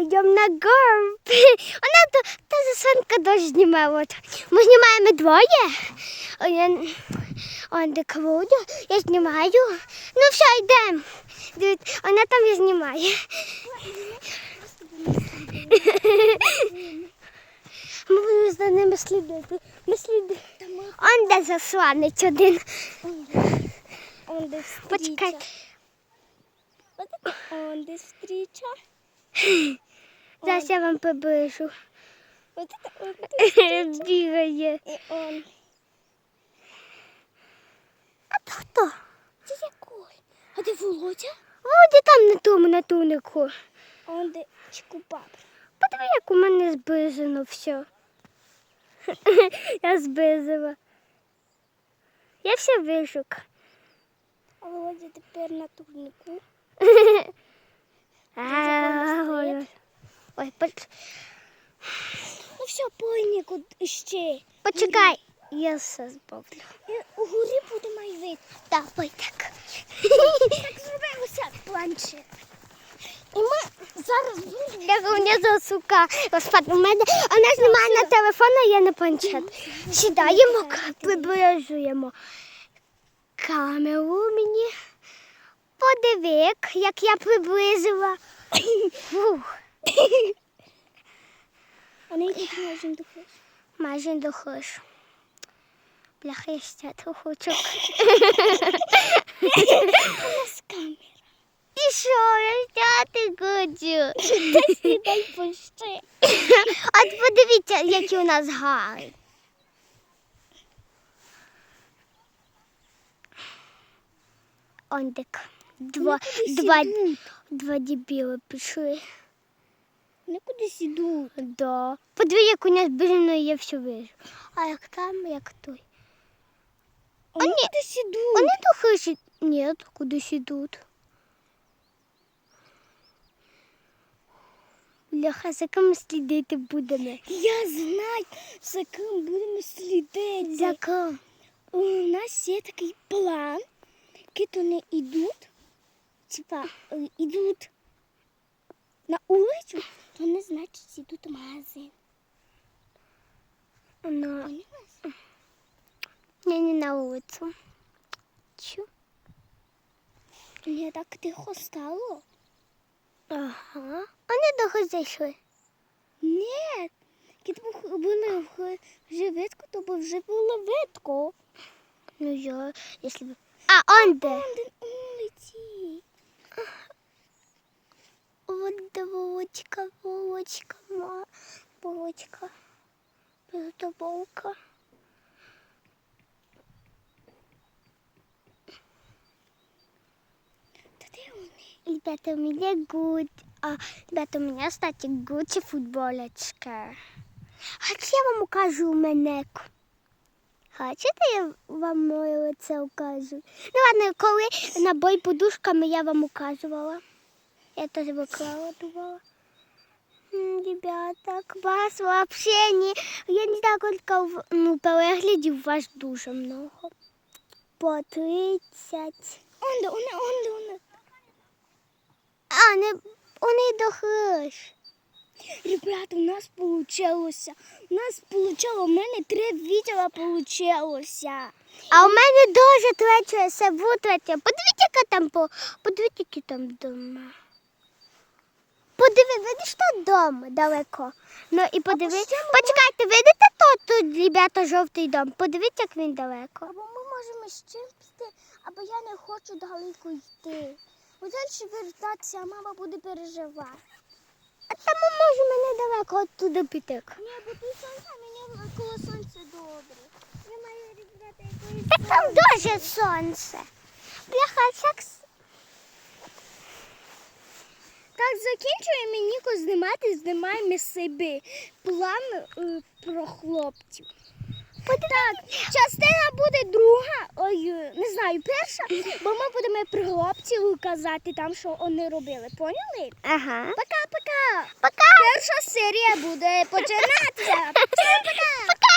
Пойдем на горб. Вона то, та засанка знімає. От. Ми знімаємо двоє. О, Я, он де Володя, я знімаю. Ну все, йдемо. Вона там і знімає. Ми будемо за ними слідити. Ми слідимо. Он де засланець один. Он де Почекай. Он де встріча. Зараз я вам поближу. Вот это. Бігає. І он. А то хто? Це якой? А де Володя? Володя там на тому, на тунику. А он де Чикубаб. Подиви, як у мене збизано все. Я збизила. Я все вишук. А Володя тепер на турнику. А, Ой, поч- Ну все, пойніку ще. почекай. Я все збавлю. І угорі буде мій вид. Давай так. Так зробилося планшет. І ми зараз будемо. Я внизу сука. Господи, у мене вона знімає на телефон, а я на планшет. Сідаємо, приближуємо камеру мені. Подиви, як я приблизила. Фух, Вони майже до майже доходжу. Бляха, я стяти хочу. У нас камера. І що, я стяти хочу. Дай пощи. От подивіться, які у нас гари. Ондик. Два, два, два дебіли пішли. Вони кудись ідуть. Да. Подиві, як у нас біжено є все вижу. А як там, як той. Вони кудись ідуть. Вони до хижі. Ні, кудись ідуть. Бляха, за ким слідити будемо? Я знаю, за ким будемо слідити. За ким? У нас є такий план, який вони йдуть, типа е, йдуть на вулицю, то вони, значить, йдуть в магазин. Поняла? не на вулицю. Чу? Мені так тихо стало. Ага. Вони довго зайшли. Ні, коли були в живитку, то б вже було видко. Ну я, если бы... А, он де? Он де вулиці. Бездобовка. Та де вони? Ребята, у меня гуд. А, ребята, у меня, кстати, Гуччи футболочка. Хочете, я вам укажу менеку? Хочете, я вам моє лице укажу? Ну ладно, коли набой подушками я вам указувала. Я теж виклала, думала. Ребята, вас вообще не... Я не знаю, сколько ну, переглядів вас дуже много. По 30. Он де, он де, он он. А, не, вони дохиш. Ребята, у нас получилося. У нас получило, у мене три відео получилося. А у мене дуже третє себе третє. Подивіться, яка там по. Подивіться, які там дома. Подиви, видиш там дом далеко. Ну і подиви. Почекайте, видите то тут, ребята, жовтий дом. Подивіться, як він далеко. Або ми можемо з чим піти, або я не хочу далеко йти. Бо далі вертатися, а мама буде переживати. А там ми можемо недалеко оттуда піти. Ні, бо тут сонце, мені коло сонця добре. Я маю ребята якоїсь. Так там дуже сонце. Бляха, як Так, закінчуємо Ніко знімати, знімаємо собі план е, про хлопців. Так, частина буде друга, ой, е, не знаю, перша, бо ми будемо про хлопців казати там, що вони робили. Поняли? Ага. Пока-пока. Пока. Перша серія буде починатися. Пока. Пока.